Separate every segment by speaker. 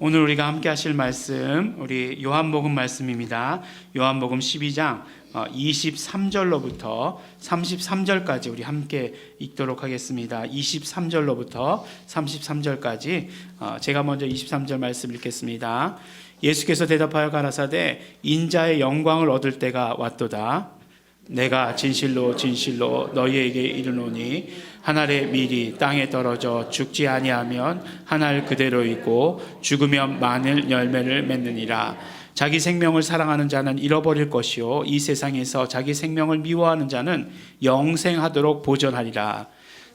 Speaker 1: 오늘 우리가 함께 하실 말씀 우리 요한복음 말씀입니다. 요한복음 12장 23절로부터 33절까지 우리 함께 읽도록 하겠습니다. 23절로부터 33절까지 어, 제가 먼저 23절 말씀 읽겠습니다. 예수께서 대답하여 가라사대 인자의 영광을 얻을 때가 왔도다. 내가 진실로 진실로 너희에게 이르노니 한 알의 밀이 땅에 떨어져 죽지 아니하면 한알 그대로 있고 죽으면 많은 열매를 맺느니라. 자기 생명을 사랑하는 자는 잃어버릴 것이요 이 세상에서 자기 생명을 미워하는 자는 영생하도록 보존하리라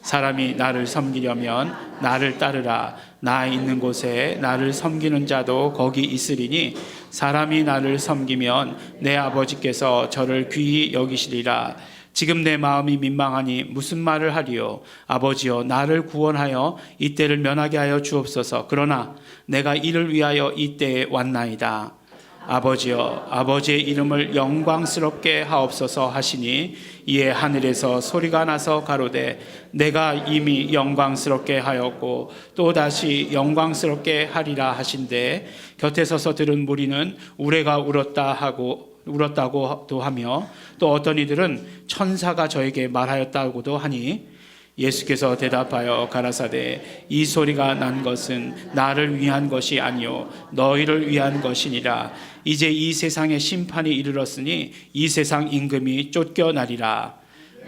Speaker 1: 사람이 나를 섬기려면 나를 따르라. 나 있는 곳에 나를 섬기는 자도 거기 있으리니 사람이 나를 섬기면 내 아버지께서 저를 귀히 여기시리라. 지금 내 마음이 민망하니 무슨 말을 하리요? 아버지여 나를 구원하여 이때를 면하게 하여 주옵소서. 그러나 내가 이를 위하여 이때에 왔나이다 아버지여 아버지의 이름을 영광스럽게 하옵소서 하시니 이에 하늘에서 소리가 나서 가로되 내가 이미 영광스럽게 하였고 또 다시 영광스럽게 하리라 하신대. 곁에 서서 들은 무리는 우레가 울었다 하고 울었다고도 하며 또 어떤 이들은 천사가 저에게 말하였다고도 하니 예수께서 대답하여 가라사대 이 소리가 난 것은 나를 위한 것이 아니요 너희를 위한 것이니라 이제 이 세상의 심판이 이르렀으니 이 세상 임금이 쫓겨나리라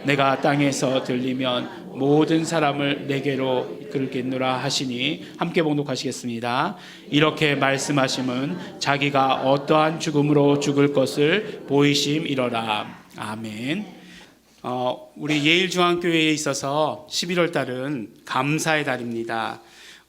Speaker 1: 내가 땅에서 들리면 모든 사람을 내게로 이끌겠노라 하시니 함께 봉독하시겠습니다. 이렇게 말씀하심은 자기가 어떠한 죽음으로 죽을 것을 보이심이러라. 아멘. 어, 우리 예일중앙교회에 있어서 11월 달은 감사의 달입니다.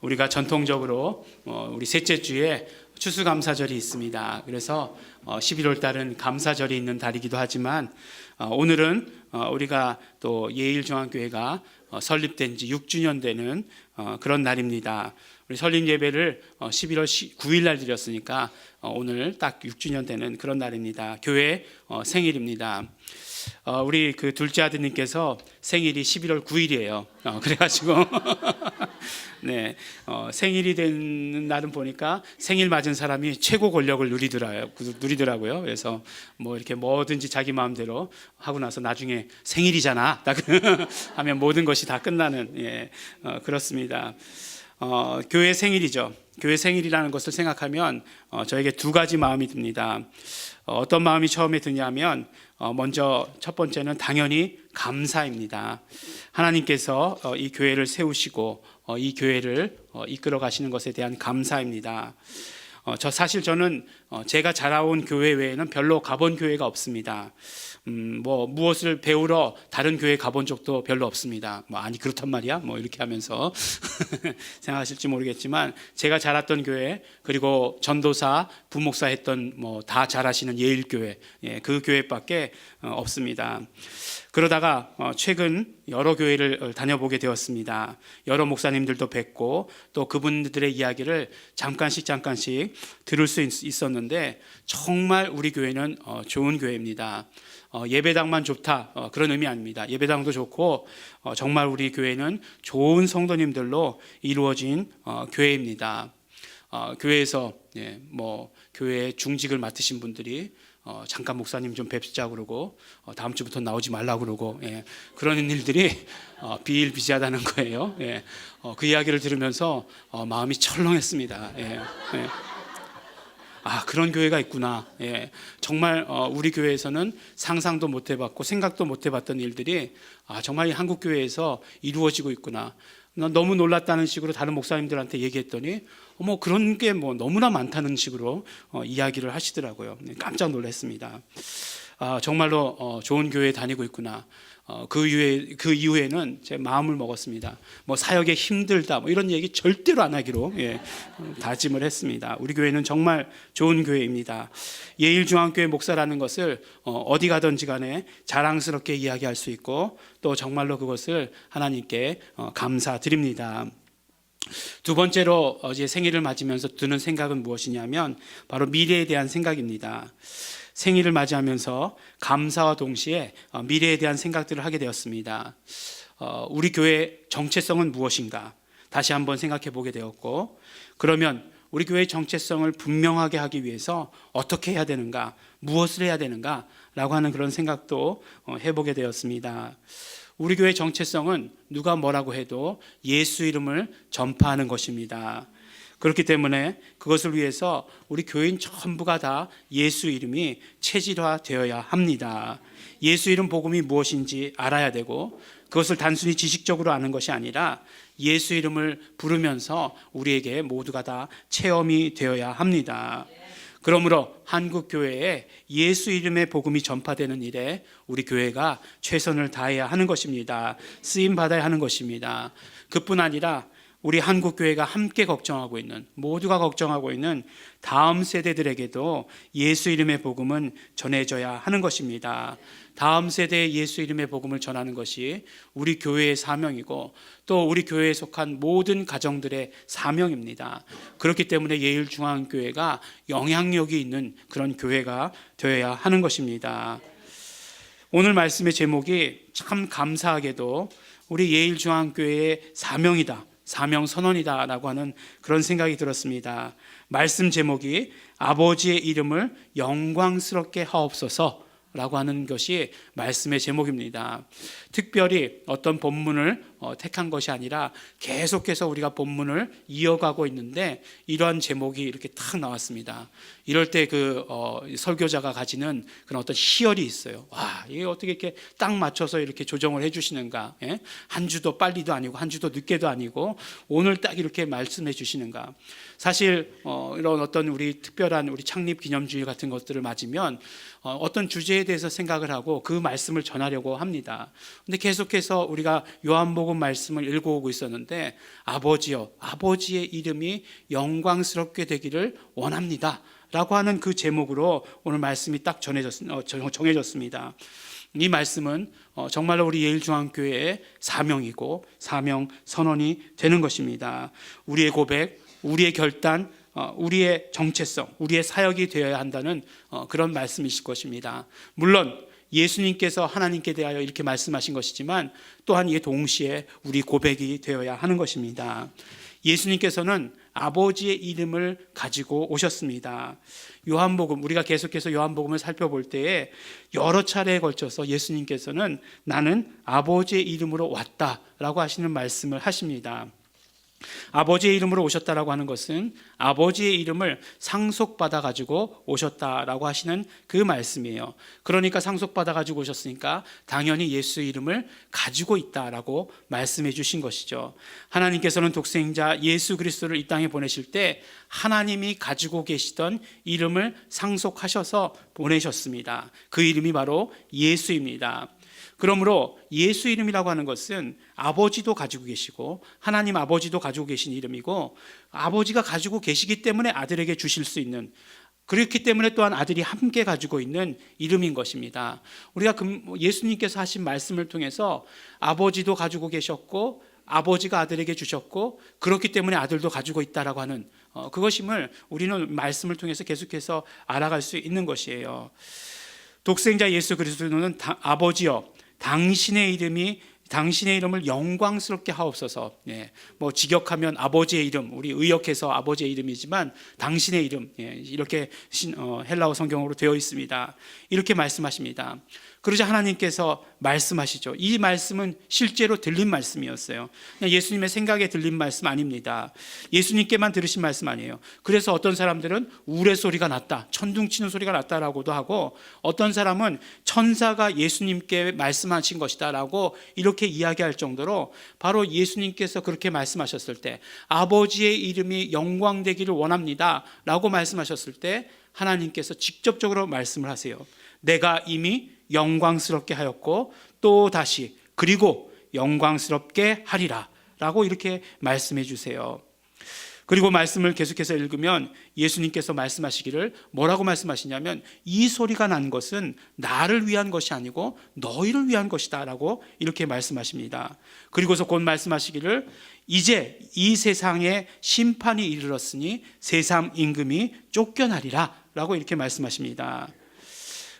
Speaker 1: 우리가 전통적으로 어, 우리 셋째 주에 추수감사절이 있습니다. 그래서 어, 11월 달은 감사절이 있는 달이기도 하지만 어, 오늘은 어, 우리가 또 예일중앙교회가 어, 설립된 지 6주년 되는 어, 그런 날입니다. 우리 설립 예배를 어, 11월 9일 날 드렸으니까 어, 오늘 딱 6주년 되는 그런 날입니다. 교회 어, 생일입니다. 어, 우리 그 둘째 아드님께서 생일이 11월 9일이에요. 어, 그래가지고 네 어, 생일이 되는 날은 보니까 생일 맞은 사람이 최고 권력을 누리더라요. 누리더라고요. 그래서 뭐 이렇게 뭐든지 자기 마음대로 하고 나서 나중에 생일이잖아. 딱 하면 모든 것이 다 끝나는 예, 어, 그렇습니다. 어, 교회 생일이죠. 교회 생일이라는 것을 생각하면 어, 저에게 두 가지 마음이 듭니다. 어, 어떤 마음이 처음에 드냐면 어, 먼저 첫 번째는 당연히 감사입니다. 하나님께서 어, 이 교회를 세우시고 어, 이 교회를 어, 이끌어 가시는 것에 대한 감사입니다. 어, 저 사실 저는 어, 제가 자라온 교회 외에는 별로 가본 교회가 없습니다. 음, 뭐 무엇을 배우러 다른 교회 가본 적도 별로 없습니다. 뭐 아니 그렇단 말이야. 뭐 이렇게 하면서 생각하실지 모르겠지만 제가 자랐던 교회 그리고 전도사 부목사 했던 뭐 다 잘하시는 예일 교회 예, 그 교회밖에 어, 없습니다. 그러다가 어, 최근 여러 교회를 다녀보게 되었습니다. 여러 목사님들도 뵙고 또 그분들의 이야기를 잠깐씩 잠깐씩 들을 수 있- 있었는데 정말 우리 교회는 어, 좋은 교회입니다. 어, 예배당만 좋다 어, 그런 의미 아닙니다. 예배당도 좋고 어, 정말 우리 교회는 좋은 성도님들로 이루어진 어, 교회입니다. 어, 교회에서 예, 뭐 교회 중직을 맡으신 분들이 어, 잠깐 목사님 좀 뵙자 그러고 어, 다음 주부터 나오지 말라 그러고 예, 그런 일들이 어, 비일비재하다는 거예요. 예, 어, 그 이야기를 들으면서 어, 마음이 철렁했습니다. 예, 예. 아 그런 교회가 있구나. 예, 정말 어, 우리 교회에서는 상상도 못 해봤고 생각도 못 해봤던 일들이 아 정말 이 한국 교회에서 이루어지고 있구나. 난 너무 놀랐다는 식으로 다른 목사님들한테 얘기했더니 어머 그런 게 뭐 너무나 많다는 식으로 어, 이야기를 하시더라고요. 네, 깜짝 놀랐습니다. 아, 정말로 어, 좋은 교회에 다니고 있구나. 어, 그 이후에 그 이후에는 제 마음을 먹었습니다. 뭐 사역에 힘들다 뭐 이런 얘기 절대로 안 하기로 예, 어, 다짐을 했습니다. 우리 교회는 정말 좋은 교회입니다. 예일중앙교회 목사라는 것을 어, 어디 가든지 간에 자랑스럽게 이야기할 수 있고 또 정말로 그것을 하나님께 어, 감사드립니다. 두 번째로 어제 생일을 맞으면서 드는 생각은 무엇이냐면 바로 미래에 대한 생각입니다. 생일을 맞이하면서 감사와 동시에 어, 미래에 대한 생각들을 하게 되었습니다. 어, 우리 교회 정체성은 무엇인가? 다시 한번 생각해 보게 되었고, 그러면 우리 교회의 정체성을 분명하게 하기 위해서 어떻게 해야 되는가, 무엇을 해야 되는가라고 하는 그런 생각도 어, 해보게 되었습니다. 우리 교회의 정체성은 누가 뭐라고 해도 예수 이름을 전파하는 것입니다. 그렇기 때문에 그것을 위해서 우리 교인 전부가 다 예수 이름이 체질화 되어야 합니다. 예수 이름 복음이 무엇인지 알아야 되고 그것을 단순히 지식적으로 아는 것이 아니라 예수 이름을 부르면서 우리에게 모두가 다 체험이 되어야 합니다. 그러므로 한국 교회에 예수 이름의 복음이 전파되는 일에 우리 교회가 최선을 다해야 하는 것입니다. 쓰임 받아야 하는 것입니다. 그뿐 아니라 우리 한국 교회가 함께 걱정하고 있는 모두가 걱정하고 있는 다음 세대들에게도 예수 이름의 복음은 전해져야 하는 것입니다. 다음 세대에 예수 이름의 복음을 전하는 것이 우리 교회의 사명이고 또 우리 교회에 속한 모든 가정들의 사명입니다. 그렇기 때문에 예일 중앙교회가 영향력이 있는 그런 교회가 되어야 하는 것입니다. 오늘 말씀의 제목이 참 감사하게도 우리 예일 중앙교회의 사명이다. 사명 선언이다라고 하는 그런 생각이 들었습니다. 말씀 제목이 아버지의 이름을 영광스럽게 하옵소서 라고 하는 것이 말씀의 제목입니다. 특별히 어떤 본문을 어, 택한 것이 아니라 계속해서 우리가 본문을 이어가고 있는데 이러한 제목이 이렇게 탁 나왔습니다. 이럴 때 그 설교자가 가지는 그런 어떤 희열이 있어요. 와 이게 어떻게 이렇게 딱 맞춰서 이렇게 조정을 해주시는가? 예? 한 주도 빨리도 아니고 한 주도 늦게도 아니고 오늘 딱 이렇게 말씀해 주시는가? 사실 어, 이런 어떤 우리 특별한 우리 창립 기념주의 같은 것들을 맞으면 어, 어떤 주제에 대해서 생각을 하고 그 말씀을 전하려고 합니다. 근데 계속해서 우리가 요한복음 말씀을 읽어오고 있었는데 아버지여 아버지의 이름이 영광스럽게 되기를 원합니다. 라고 하는 그 제목으로 오늘 말씀이 딱 어, 정해졌습니다. 이 말씀은 어, 정말로 우리 예일중앙교회의 사명이고 사명 선언이 되는 것입니다. 우리의 고백, 우리의 결단, 어, 우리의 정체성, 우리의 사역이 되어야 한다는 그런 말씀이실 것입니다. 물론 예수님께서 하나님께 대하여 이렇게 말씀하신 것이지만 또한 이에 동시에 우리 고백이 되어야 하는 것입니다. 예수님께서는 아버지의 이름을 가지고 오셨습니다. 요한복음 우리가 계속해서 요한복음을 살펴볼 때에 여러 차례에 걸쳐서 예수님께서는 나는 아버지의 이름으로 왔다라고 하시는 말씀을 하십니다. 아버지의 이름으로 오셨다라고 하는 것은 아버지의 이름을 상속받아 가지고 오셨다라고 하시는 그 말씀이에요. 그러니까 상속받아 가지고 오셨으니까 당연히 예수 이름을 가지고 있다라고 말씀해 주신 것이죠. 하나님께서는 독생자 예수 그리스도를 이 땅에 보내실 때 하나님이 가지고 계시던 이름을 상속하셔서 보내셨습니다. 그 이름이 바로 예수입니다. 그러므로 예수 이름이라고 하는 것은 아버지도 가지고 계시고 하나님 아버지도 가지고 계신 이름이고 아버지가 가지고 계시기 때문에 아들에게 주실 수 있는 그렇기 때문에 또한 아들이 함께 가지고 있는 이름인 것입니다. 우리가 예수님께서 하신 말씀을 통해서 아버지도 가지고 계셨고 아버지가 아들에게 주셨고 그렇기 때문에 아들도 가지고 있다라고 하는 어, 그것임을 우리는 말씀을 통해서 계속해서 알아갈 수 있는 것이에요. 독생자 예수 그리스도는 아버지여 당신의 이름이 당신의 이름을 영광스럽게 하옵소서. 예, 뭐 직역하면 아버지의 이름, 우리 의역해서 아버지의 이름이지만 당신의 이름 예, 이렇게 신, 어, 헬라어 성경으로 되어 있습니다. 이렇게 말씀하십니다. 그러자 하나님께서 말씀하시죠. 이 말씀은 실제로 들린 말씀이었어요. 예수님의 생각에 들린 말씀 아닙니다. 예수님께만 들으신 말씀 아니에요. 그래서 어떤 사람들은 우레 소리가 났다, 천둥 치는 소리가 났다라고도 하고 어떤 사람은 천사가 예수님께 말씀하신 것이다라고 이렇게 이야기할 정도로 바로 예수님께서 그렇게 말씀하셨을 때 아버지의 이름이 영광되기를 원합니다라고 말씀하셨을 때 하나님께서 직접적으로 말씀을 하세요. 내가 이미 영광스럽게 하였고 또 다시 그리고 영광스럽게 하리라 라고 이렇게 말씀해 주세요. 그리고 말씀을 계속해서 읽으면 예수님께서 말씀하시기를 뭐라고 말씀하시냐면 이 소리가 난 것은 나를 위한 것이 아니고 너희를 위한 것이다 라고 이렇게 말씀하십니다. 그리고서 곧 말씀하시기를 이제 이 세상에 심판이 이르렀으니 세상 임금이 쫓겨나리라 라고 이렇게 말씀하십니다.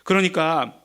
Speaker 1: 그러니까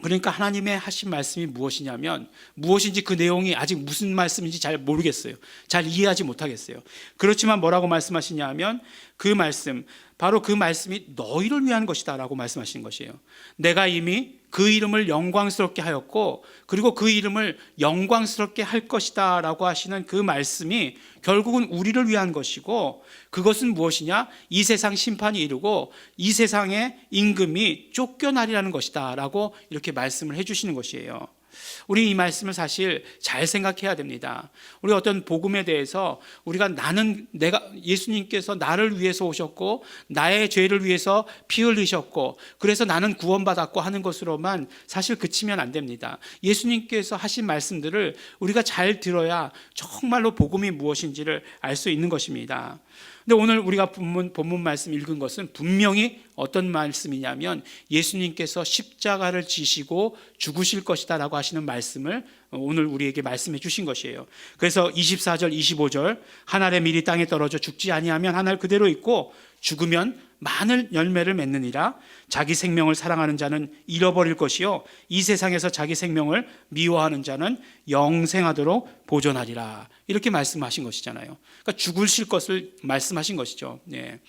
Speaker 1: 그러니까 하나님의 하신 말씀이 무엇이냐면 무엇인지 그 내용이 아직 무슨 말씀인지 잘 모르겠어요. 잘 이해하지 못하겠어요. 그렇지만 뭐라고 말씀하시냐 하면 그 말씀, 바로 그 말씀이 너희를 위한 것이다 라고 말씀하신 것이에요. 내가 이미 그 이름을 영광스럽게 하였고, 그리고 그 이름을 영광스럽게 할 것이다 라고 하시는 그 말씀이 결국은 우리를 위한 것이고, 그것은 무엇이냐? 이 세상 심판이 이르고, 이 세상의 임금이 쫓겨나리라는 것이다 라고 이렇게 말씀을 해주시는 것이에요. 우리 이 말씀을 사실 잘 생각해야 됩니다. 우리 어떤 복음에 대해서 우리가 나는 내가 예수님께서 나를 위해서 오셨고 나의 죄를 위해서 피 흘리셨고 그래서 나는 구원받았고 하는 것으로만 사실 그치면 안 됩니다. 예수님께서 하신 말씀들을 우리가 잘 들어야 정말로 복음이 무엇인지를 알 수 있는 것입니다. 근데 오늘 우리가 본문, 본문 말씀 읽은 것은 분명히 어떤 말씀이냐면 예수님께서 십자가를 지시고 죽으실 것이다 라고 하시는 말씀을 오늘 우리에게 말씀해 주신 것이에요. 그래서 24절, 25절 하늘에 미리 땅에 떨어져 죽지 아니하면 하늘 그대로 있고 죽으면 많은 열매를 맺느니라 자기 생명을 사랑하는 자는 잃어버릴 것이요 이 세상에서 자기 생명을 미워하는 자는 영생하도록 보존하리라 이렇게 말씀하신 것이잖아요. 그러니까 죽으실 것을 말씀하신 것이죠. 예.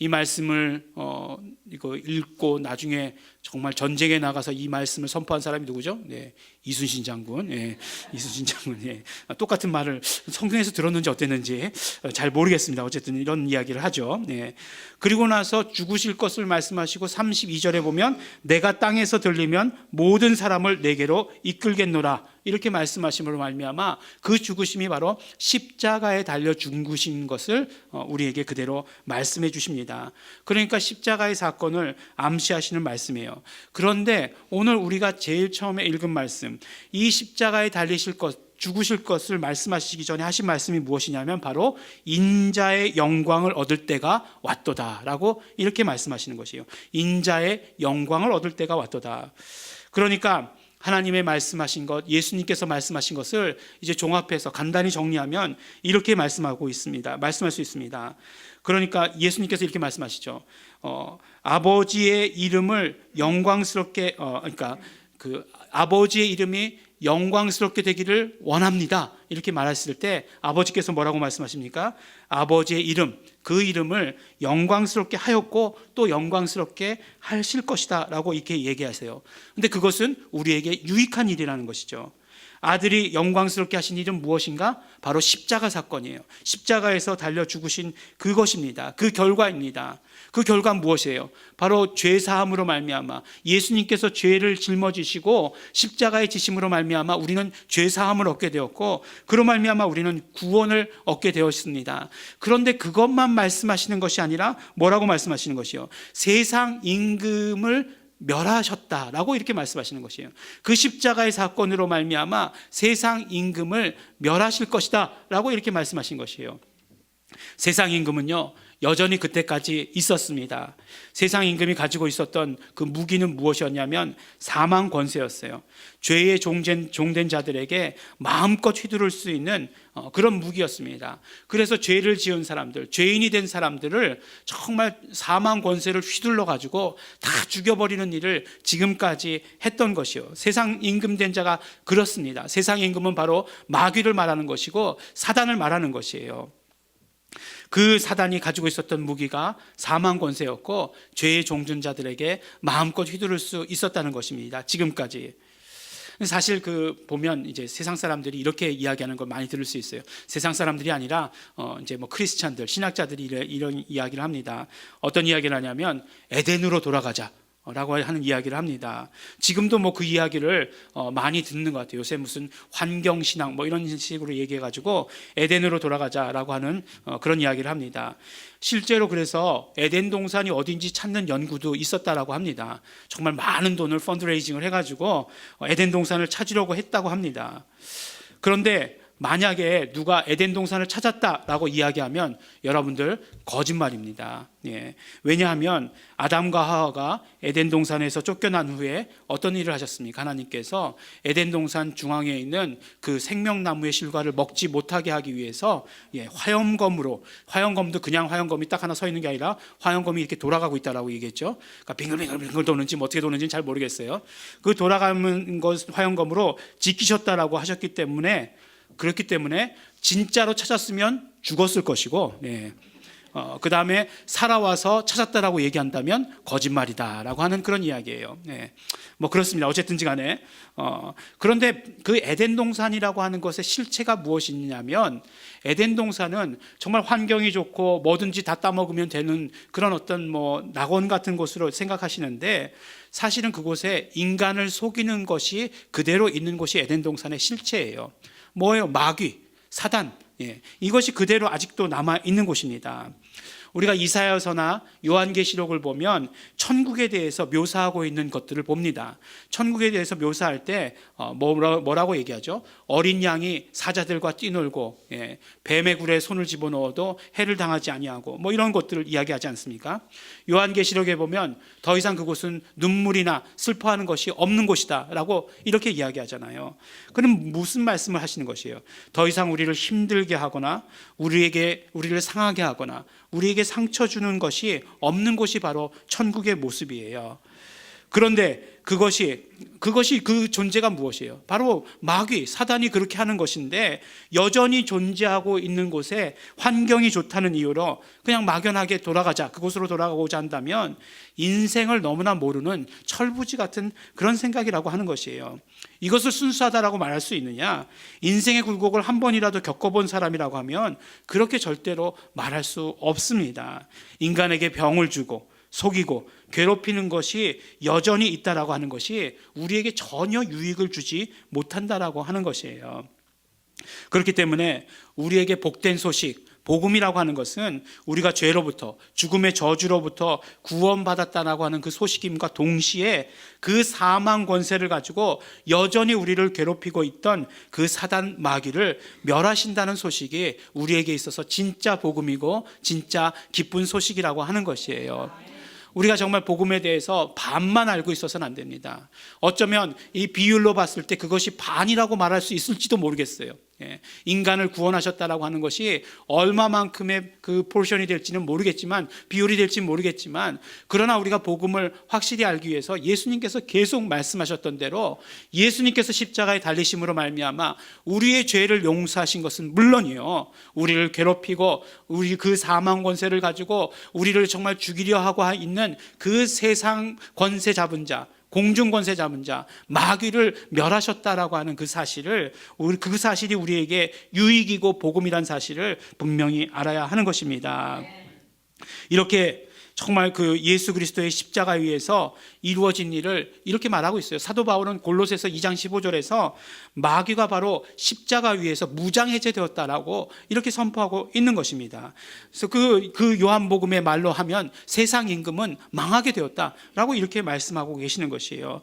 Speaker 1: 이 말씀을 어 이거 읽고 나중에 정말 전쟁에 나가서 이 말씀을 선포한 사람이 누구죠? 네, 이순신 장군. 예, 이순신 장군. 예. 똑같은 말을 성경에서 들었는지 어땠는지 잘 모르겠습니다. 어쨌든 이런 이야기를 하죠. 예. 그리고 나서 죽으실 것을 말씀하시고 32절에 보면 내가 땅에서 들리면 모든 사람을 내게로 이끌겠노라. 이렇게 말씀하심으로 말미암아 그 죽으심이 바로 십자가에 달려 죽으신 것을 어, 우리에게 그대로 말씀해 주십니다. 그러니까 십자가의 사건을 암시하시는 말씀이에요. 그런데 오늘 우리가 제일 처음에 읽은 말씀, 이 십자가에 달리실 것, 죽으실 것을 말씀하시기 전에 하신 말씀이 무엇이냐면 바로 인자의 영광을 얻을 때가 왔도다라고 이렇게 말씀하시는 것이에요. 인자의 영광을 얻을 때가 왔도다. 그러니까 하나님의 말씀하신 것, 예수님께서 말씀하신 것을 이제 종합해서 간단히 정리하면 이렇게 말씀하고 있습니다. 말씀할 수 있습니다. 그러니까 예수님께서 이렇게 말씀하시죠. 어, 아버지의 이름을 영광스럽게, 어, 그러니까 그 아버지의 이름이 영광스럽게 되기를 원합니다. 이렇게 말했을 때 아버지께서 뭐라고 말씀하십니까? 아버지의 이름, 그 이름을 영광스럽게 하였고 또 영광스럽게 하실 것이다 라고 이렇게 얘기하세요. 근데 그것은 우리에게 유익한 일이라는 것이죠. 아들이 영광스럽게 하신 일은 무엇인가? 바로 십자가 사건이에요. 십자가에서 달려 죽으신 그것입니다. 그 결과입니다. 그 결과는 무엇이에요? 바로 죄 사함으로 말미암아 예수님께서 죄를 짊어지시고 십자가의 지심으로 말미암아 우리는 죄 사함을 얻게 되었고 그로 말미암아 우리는 구원을 얻게 되었습니다. 그런데 그것만 말씀하시는 것이 아니라 뭐라고 말씀하시는 것이요? 세상 임금을 멸하셨다라고 이렇게 말씀하시는 것이에요. 그 십자가의 사건으로 말미암아 세상 임금을 멸하실 것이다라고 이렇게 말씀하신 것이에요. 세상 임금은요 여전히 그때까지 있었습니다. 세상 임금이 가지고 있었던 그 무기는 무엇이었냐면 사망 권세였어요. 죄의 종된, 종된 자들에게 마음껏 휘두를 수 있는 어, 그런 무기였습니다. 그래서 죄를 지은 사람들, 죄인이 된 사람들을 정말 사망 권세를 휘둘러 가지고 다 죽여버리는 일을 지금까지 했던 것이요. 세상 임금된 자가 그렇습니다. 세상 임금은 바로 마귀를 말하는 것이고 사단을 말하는 것이에요. 그 사단이 가지고 있었던 무기가 사망 권세였고 죄의 종전자들에게 마음껏 휘두를 수 있었다는 것입니다. 지금까지. 사실 그 보면 이제 세상 사람들이 이렇게 이야기하는 걸 많이 들을 수 있어요. 세상 사람들이 아니라 어 이제 뭐 크리스찬들, 신학자들이 이런 이야기를 합니다. 어떤 이야기를 하냐면 에덴으로 돌아가자. 라고 하는 이야기를 합니다. 지금도 뭐 그 이야기를 어, 많이 듣는 것 같아요. 요새 무슨 환경신앙 뭐 이런 식으로 얘기해가지고 에덴으로 돌아가자라고 하는 어, 그런 이야기를 합니다. 실제로 그래서 에덴 동산이 어딘지 찾는 연구도 있었다라고 합니다. 정말 많은 돈을 펀드레이징을 해가지고 어, 에덴 동산을 찾으려고 했다고 합니다. 그런데 만약에 누가 에덴 동산을 찾았다라고 이야기하면 여러분들 거짓말입니다. 예. 왜냐하면 아담과 하와가 에덴 동산에서 쫓겨난 후에 어떤 일을 하셨습니까? 하나님께서 에덴 동산 중앙에 있는 그 생명나무의 실과를 먹지 못하게 하기 위해서 예, 화염검으로 화염검도 그냥 화염검이 딱 하나 서 있는 게 아니라 화염검이 이렇게 돌아가고 있다라고 얘기했죠. 그러니까 빙글빙글빙글 도는지 뭐 어떻게 도는지는 잘 모르겠어요. 그 돌아가는 것 화염검으로 지키셨다라고 하셨기 때문에 그렇기 때문에 진짜로 찾았으면 죽었을 것이고, 네. 어, 그 다음에 살아와서 찾았다라고 얘기한다면 거짓말이다라고 하는 그런 이야기예요. 네. 뭐 그렇습니다. 어쨌든지 간에. 어, 그런데 그 에덴 동산이라고 하는 것의 실체가 무엇이냐면 에덴 동산은 정말 환경이 좋고 뭐든지 다 따먹으면 되는 그런 어떤 뭐 낙원 같은 곳으로 생각하시는데 사실은 그곳에 인간을 속이는 것이 그대로 있는 곳이 에덴 동산의 실체예요. 뭐예요? 마귀, 사단. 예. 이것이 그대로 아직도 남아 있는 곳입니다. 우리가 이사야서나 요한계시록을 보면 천국에 대해서 묘사하고 있는 것들을 봅니다. 천국에 대해서 묘사할 때 어, 뭐라- 뭐라고 얘기하죠? 어린 양이 사자들과 뛰놀고 예, 뱀의 굴에 손을 집어넣어도 해를 당하지 아니하고 뭐 이런 것들을 이야기하지 않습니까? 요한계시록에 보면 더 이상 그곳은 눈물이나 슬퍼하는 것이 없는 곳이다라고 이렇게 이야기하잖아요. 그럼 무슨 말씀을 하시는 것이에요? 더 이상 우리를 힘들게 하거나 우리에게 우리를 상하게 하거나 우리에게 상처 주는 것이 없는 곳이 바로 천국의 모습이에요. 그런데 그것이 그것이 그 존재가 무엇이에요? 바로 마귀 사단이 그렇게 하는 것인데 여전히 존재하고 있는 곳에 환경이 좋다는 이유로 그냥 막연하게 돌아가자 그곳으로 돌아가고자 한다면 인생을 너무나 모르는 철부지 같은 그런 생각이라고 하는 것이에요. 이것을 순수하다라고 말할 수 있느냐? 인생의 굴곡을 한 번이라도 겪어본 사람이라고 하면 그렇게 절대로 말할 수 없습니다. 인간에게 병을 주고 속이고 괴롭히는 것이 여전히 있다라고 하는 것이 우리에게 전혀 유익을 주지 못한다라고 하는 것이에요. 그렇기 때문에 우리에게 복된 소식, 복음이라고 하는 것은 우리가 죄로부터 죽음의 저주로부터 구원받았다라고 하는 그 소식임과 동시에 그 사망 권세를 가지고 여전히 우리를 괴롭히고 있던 그 사단 마귀를 멸하신다는 소식이 우리에게 있어서 진짜 복음이고 진짜 기쁜 소식이라고 하는 것이에요. 우리가 정말 복음에 대해서 반만 알고 있어서는 안 됩니다. 어쩌면 이 비율로 봤을 때 그것이 반이라고 말할 수 있을지도 모르겠어요. 예. 인간을 구원하셨다라고 하는 것이 얼마만큼의 그 포션이 될지는 모르겠지만 비율이 될지는 모르겠지만 그러나 우리가 복음을 확실히 알기 위해서 예수님께서 계속 말씀하셨던 대로 예수님께서 십자가에 달리심으로 말미암아 우리의 죄를 용서하신 것은 물론이요 우리를 괴롭히고 우리 그 사망 권세를 가지고 우리를 정말 죽이려 하고 있는 그 세상 권세 잡은 자 공중 권세 잡은 자 마귀를 멸하셨다라고 하는 그 사실을 그 사실이 우리에게 유익이고 복음이란 사실을 분명히 알아야 하는 것입니다. 이렇게 정말 그 예수 그리스도의 십자가 위에서 이루어진 일을 이렇게 말하고 있어요. 사도 바울은 골로새서 2장 15절에서 마귀가 바로 십자가 위에서 무장 해제되었다라고 이렇게 선포하고 있는 것입니다. 그래서 그, 그 요한복음의 말로 하면 세상 임금은 망하게 되었다라고 이렇게 말씀하고 계시는 것이에요.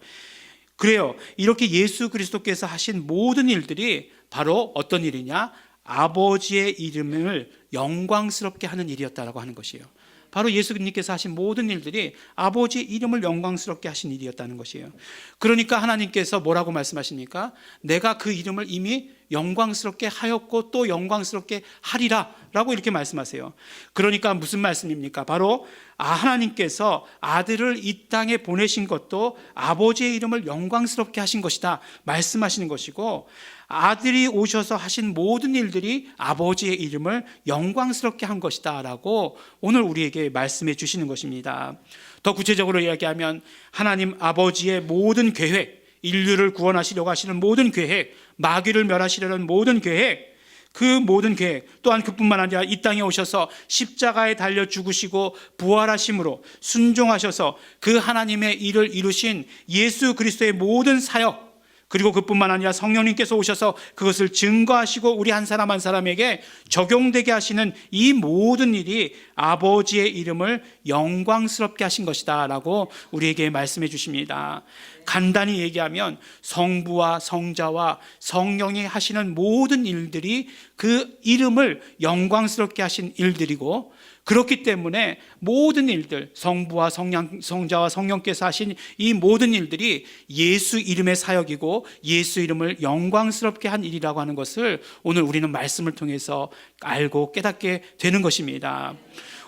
Speaker 1: 그래요. 이렇게 예수 그리스도께서 하신 모든 일들이 바로 어떤 일이냐? 아버지의 이름을 영광스럽게 하는 일이었다라고 하는 것이에요. 바로 예수님께서 하신 모든 일들이 아버지의 이름을 영광스럽게 하신 일이었다는 것이에요. 그러니까 하나님께서 뭐라고 말씀하십니까? 내가 그 이름을 이미 영광스럽게 하였고 또 영광스럽게 하리라 라고 이렇게 말씀하세요. 그러니까 무슨 말씀입니까? 바로 아, 하나님께서 아들을 이 땅에 보내신 것도 아버지의 이름을 영광스럽게 하신 것이다 말씀하시는 것이고 아들이 오셔서 하신 모든 일들이 아버지의 이름을 영광스럽게 한 것이다 라고 오늘 우리에게 말씀해 주시는 것입니다. 더 구체적으로 이야기하면 하나님 아버지의 모든 계획, 인류를 구원하시려고 하시는 모든 계획, 마귀를 멸하시려는 모든 계획, 그 모든 계획 또한 그뿐만 아니라 이 땅에 오셔서 십자가에 달려 죽으시고 부활하심으로 순종하셔서 그 하나님의 일을 이루신 예수 그리스도의 모든 사역 그리고 그뿐만 아니라 성령님께서 오셔서 그것을 증거하시고 우리 한 사람 한 사람에게 적용되게 하시는 이 모든 일이 아버지의 이름을 영광스럽게 하신 것이다 라고 우리에게 말씀해 주십니다. 간단히 얘기하면 성부와 성자와 성령이 하시는 모든 일들이 그 이름을 영광스럽게 하신 일들이고 그렇기 때문에 모든 일들 성부와 성령, 성자와 성령께서 하신 이 모든 일들이 예수 이름의 사역이고 예수 이름을 영광스럽게 한 일이라고 하는 것을 오늘 우리는 말씀을 통해서 알고 깨닫게 되는 것입니다.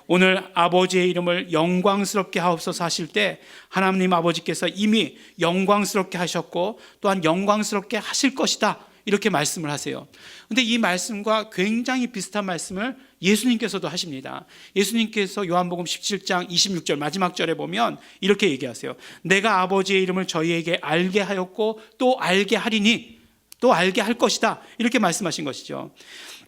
Speaker 1: 오늘 아버지의 이름을 영광스럽게 하옵소서 하실 때 하나님 아버지께서 이미 영광스럽게 하셨고 또한 영광스럽게 하실 것이다. 이렇게 말씀을 하세요. 근데 이 말씀과 굉장히 비슷한 말씀을 예수님께서도 하십니다. 예수님께서 요한복음 17장 26절 마지막 절에 보면 이렇게 얘기하세요. 내가 아버지의 이름을 저희에게 알게 하였고 또 알게 하리니 또 알게 할 것이다. 이렇게 말씀하신 것이죠.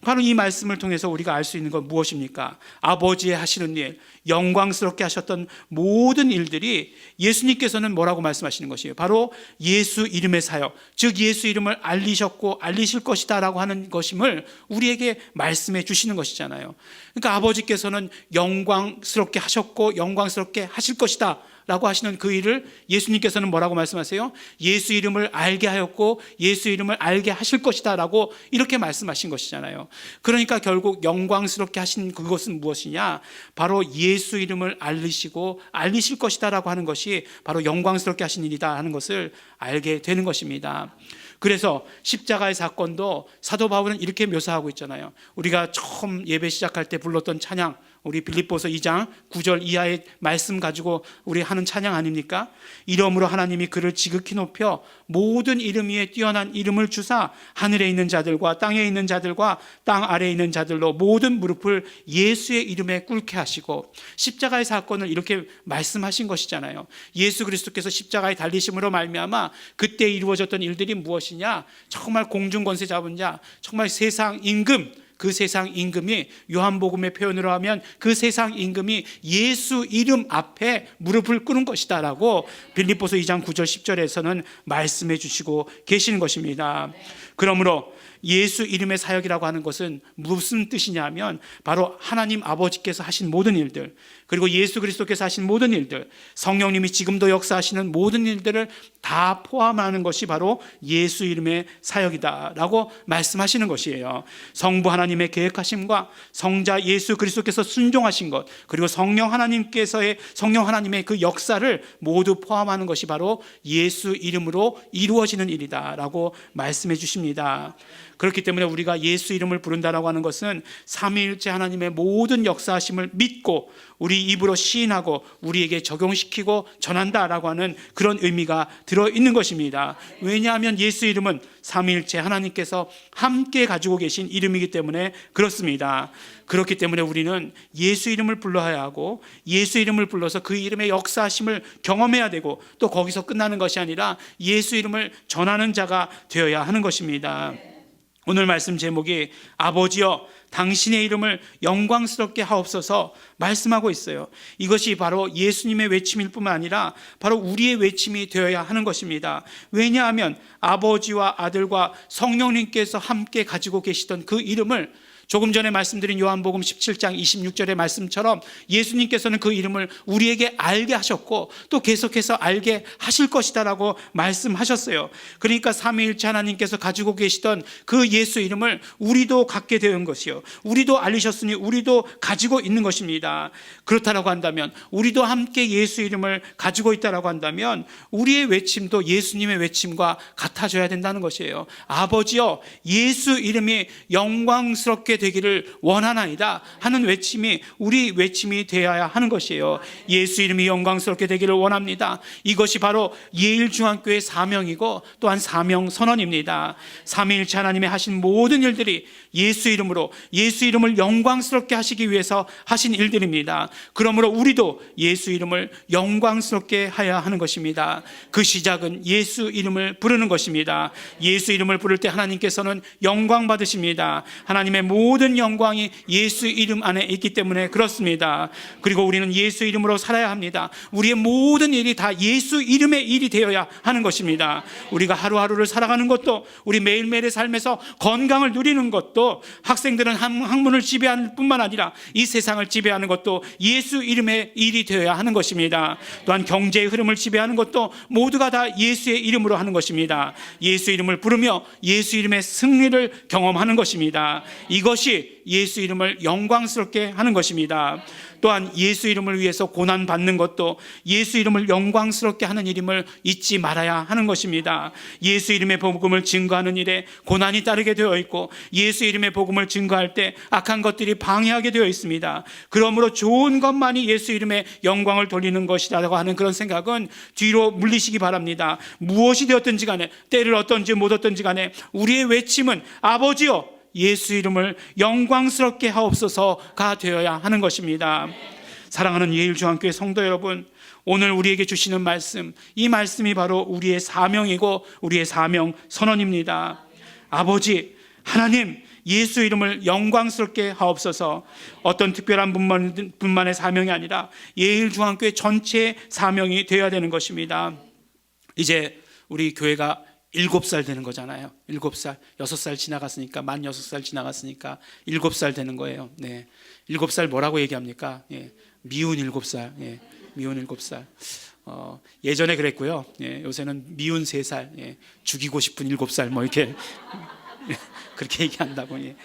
Speaker 1: 바로 이 말씀을 통해서 우리가 알 수 있는 건 무엇입니까? 아버지의 하시는 일, 영광스럽게 하셨던 모든 일들이 예수님께서는 뭐라고 말씀하시는 것이에요? 바로 예수 이름의 사역, 즉 예수 이름을 알리셨고 알리실 것이다라고 하는 것임을 우리에게 말씀해 주시는 것이잖아요. 그러니까 아버지께서는 영광스럽게 하셨고 영광스럽게 하실 것이다. 라고 하시는 그 일을 예수님께서는 뭐라고 말씀하세요? 예수 이름을 알게 하였고 예수 이름을 알게 하실 것이다 라고 이렇게 말씀하신 것이잖아요. 그러니까 결국 영광스럽게 하신 그것은 무엇이냐? 바로 예수 이름을 알리시고 알리실 것이다 라고 하는 것이 바로 영광스럽게 하신 일이다 하는 것을 알게 되는 것입니다. 그래서 십자가의 사건도 사도 바울은 이렇게 묘사하고 있잖아요. 우리가 처음 예배 시작할 때 불렀던 찬양, 우리 빌립보서 2장 9절 이하의 말씀 가지고 우리 하는 찬양 아닙니까? 이름으로 하나님이 그를 지극히 높여 모든 이름 위에 뛰어난 이름을 주사 하늘에 있는 자들과 땅에 있는 자들과 땅 아래에 있는 자들로 모든 무릎을 예수의 이름에 꿇게 하시고 십자가의 사건을 이렇게 말씀하신 것이잖아요. 예수 그리스도께서 십자가에 달리심으로 말미암아 그때 이루어졌던 일들이 무엇이냐? 정말 공중 권세 잡은 자, 정말 세상 임금 그 세상 임금이 요한복음의 표현으로 하면 그 세상 임금이 예수 이름 앞에 무릎을 꿇은 것이다라고 빌립보서 2장 9절 10절에서는 말씀해 주시고 계시는 것입니다. 그러므로 예수 이름의 사역이라고 하는 것은 무슨 뜻이냐면 바로 하나님 아버지께서 하신 모든 일들 그리고 예수 그리스도께서 하신 모든 일들 성령님이 지금도 역사하시는 모든 일들을 다 포함하는 것이 바로 예수 이름의 사역이다라고 말씀하시는 것이에요. 성부 하나님의 계획하심과 성자 예수 그리스도께서 순종하신 것 그리고 성령 하나님께서의 성령 하나님의 그 역사를 모두 포함하는 것이 바로 예수 이름으로 이루어지는 일이다라고 말씀해 주십니다. 그렇기 때문에 우리가 예수 이름을 부른다라고 하는 것은 삼위일체 하나님의 모든 역사하심을 믿고 우리 입으로 시인하고 우리에게 적용시키고 전한다라고 하는 그런 의미가 들어 있는 것입니다. 왜냐하면 예수 이름은 삼위일체 하나님께서 함께 가지고 계신 이름이기 때문에 그렇습니다. 그렇기 때문에 우리는 예수 이름을 불러야 하고 예수 이름을 불러서 그 이름의 역사하심을 경험해야 되고 또 거기서 끝나는 것이 아니라 예수 이름을 전하는 자가 되어야 하는 것입니다. 오늘 말씀 제목이 아버지여 당신의 이름을 영광스럽게 하옵소서 말씀하고 있어요. 이것이 바로 예수님의 외침일 뿐만 아니라 바로 우리의 외침이 되어야 하는 것입니다. 왜냐하면 아버지와 아들과 성령님께서 함께 가지고 계시던 그 이름을 조금 전에 말씀드린 요한복음 17장 26절의 말씀처럼 예수님께서는 그 이름을 우리에게 알게 하셨고 또 계속해서 알게 하실 것이다라고 말씀하셨어요. 그러니까 삼위일체 하나님께서 가지고 계시던 그 예수 이름을 우리도 갖게 된 것이요. 우리도 알리셨으니 우리도 가지고 있는 것입니다. 그렇다라고 한다면 우리도 함께 예수 이름을 가지고 있다라고 한다면 우리의 외침도 예수님의 외침과 같아져야 된다는 것이에요. 아버지여 예수 이름이 영광스럽게 되기를 원하나이다 하는 외침이 우리 외침이 되어야 하는 것이에요. 예수 이름이 영광스럽게 되기를 원합니다. 이것이 바로 예일중앙교회 사명이고 또한 사명 선언입니다. 삼위일체 하나님의 하신 모든 일들이 예수 이름으로 예수 이름을 영광스럽게 하시기 위해서 하신 일들입니다. 그러므로 우리도 예수 이름을 영광스럽게 하여야 하는 것입니다. 그 시작은 예수 이름을 부르는 것입니다. 예수 이름을 부를 때 하나님께서는 영광 받으십니다. 하나님의 모든 영광이 예수 이름 안에 있기 때문에 그렇습니다. 그리고 우리는 예수 이름으로 살아야 합니다. 우리의 모든 일이 다 예수 이름의 일이 되어야 하는 것입니다. 우리가 하루하루를 살아가는 것도 우리 매일매일의 삶에서 건강을 누리는 것도 학생들은 학- 학문을 지배하는 뿐만 아니라 이 세상을 지배하는 것도 예수 이름의 일이 되어야 하는 것입니다. 또한 경제의 흐름을 지배하는 것도 모두가 다 예수의 이름으로 하는 것입니다. 예수 이름을 부르며 예수 이름의 승리를 경험하는 것입니다. 이것 이것이 예수 이름을 영광스럽게 하는 것입니다. 또한 예수 이름을 위해서 고난 받는 것도 예수 이름을 영광스럽게 하는 일임을 잊지 말아야 하는 것입니다. 예수 이름의 복음을 증거하는 일에 고난이 따르게 되어 있고 예수 이름의 복음을 증거할 때 악한 것들이 방해하게 되어 있습니다. 그러므로 좋은 것만이 예수 이름의 영광을 돌리는 것이라고 하는 그런 생각은 뒤로 물리시기 바랍니다. 무엇이 되었든지 간에 때를 얻든지 못 얻든지 간에 우리의 외침은 아버지여 예수 이름을 영광스럽게 하옵소서가 되어야 하는 것입니다. 사랑하는 예일중앙교회 성도 여러분, 오늘 우리에게 주시는 말씀, 이 말씀이 바로 우리의 사명이고 우리의 사명 선언입니다. 아버지, 하나님, 예수 이름을 영광스럽게 하옵소서. 어떤 특별한 분만, 분만의 사명이 아니라 예일중앙교회 전체의 사명이 되어야 되는 것입니다. 이제 우리 교회가 일곱 살 되는 거잖아요. 일곱 살, 여섯 살 지나갔으니까 만 여섯 살 지나갔으니까 일곱 살 되는 거예요. 네, 일곱 살 뭐라고 얘기합니까? 예, 미운 일곱 살, 예, 미운 일곱 살. 어, 예전에 그랬고요. 예, 요새는 미운 세 살, 예, 죽이고 싶은 일곱 살, 뭐 이렇게 그렇게 얘기한다고. 예.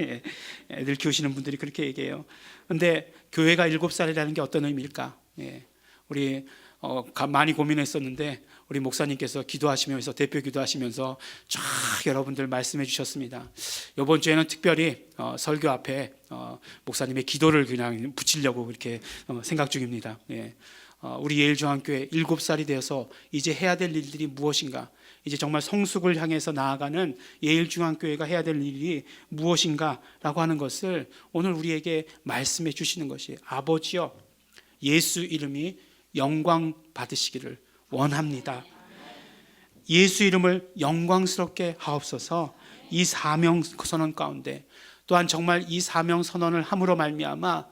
Speaker 1: 예, 애들 키우시는 분들이 그렇게 얘기해요. 근데 교회가 일곱 살이라는 게 어떤 의미일까? 예, 우리 어, 가- 많이 고민했었는데 우리 목사님께서 기도하시면서 대표 기도하시면서 쫙 여러분들 말씀해 주셨습니다. 이번 주에는 특별히 어, 설교 앞에 어, 목사님의 기도를 그냥 붙이려고 그렇게 어, 생각 중입니다. 예. 어, 우리 예일중앙교회 일곱 살이 되어서 이제 해야 될 일들이 무엇인가? 이제 정말 성숙을 향해서 나아가는 예일중앙교회가 해야 될 일이 무엇인가라고 하는 것을 오늘 우리에게 말씀해 주시는 것이 아버지여 예수 이름이 영광 받으시기를 원합니다. 예수 이름을 영광스럽게 하옵소서. 이 사명 선언 가운데 또한 정말 이 사명 선언을 함으로 말미암아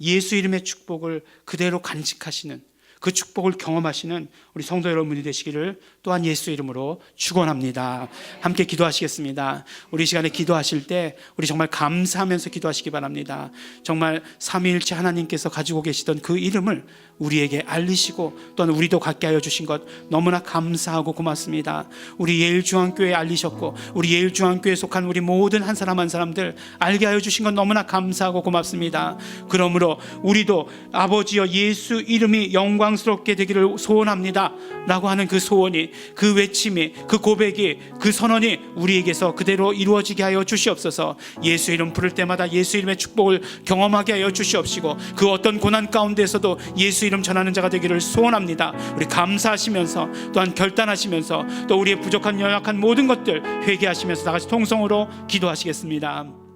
Speaker 1: 예수 이름의 축복을 그대로 간직하시는 그 축복을 경험하시는 우리 성도 여러분이 되시기를 또한 예수 이름으로 축원합니다. 함께 기도하시겠습니다. 우리 시간에 기도하실 때 우리 정말 감사하면서 기도하시기 바랍니다. 정말 삼위일체 하나님께서 가지고 계시던 그 이름을 우리에게 알리시고 또한 우리도 갖게 하여 주신 것 너무나 감사하고 고맙습니다. 우리 예일중앙교회 알리셨고 우리 예일중앙교회에 속한 우리 모든 한 사람 한 사람들 알게 하여 주신 것 너무나 감사하고 고맙습니다. 그러므로 우리도 아버지여 예수 이름이 영광스럽게 되기를 소원합니다. 라고 하는 그 소원이 그 외침이 그 고백이 그 선언이 우리에게서 그대로 이루어지게 하여 주시옵소서. 예수 이름 부를 때마다 예수 이름의 축복을 경험하게 하여 주시옵시고 그 어떤 고난 가운데서도 예수 이름 전하는 자가 되기를 소원합니다. 우리 감사하시면서 또한 결단하시면서 또 우리의 부족한 연약한 모든 것들 회개하시면서 다 같이 통성으로 기도하시겠습니다.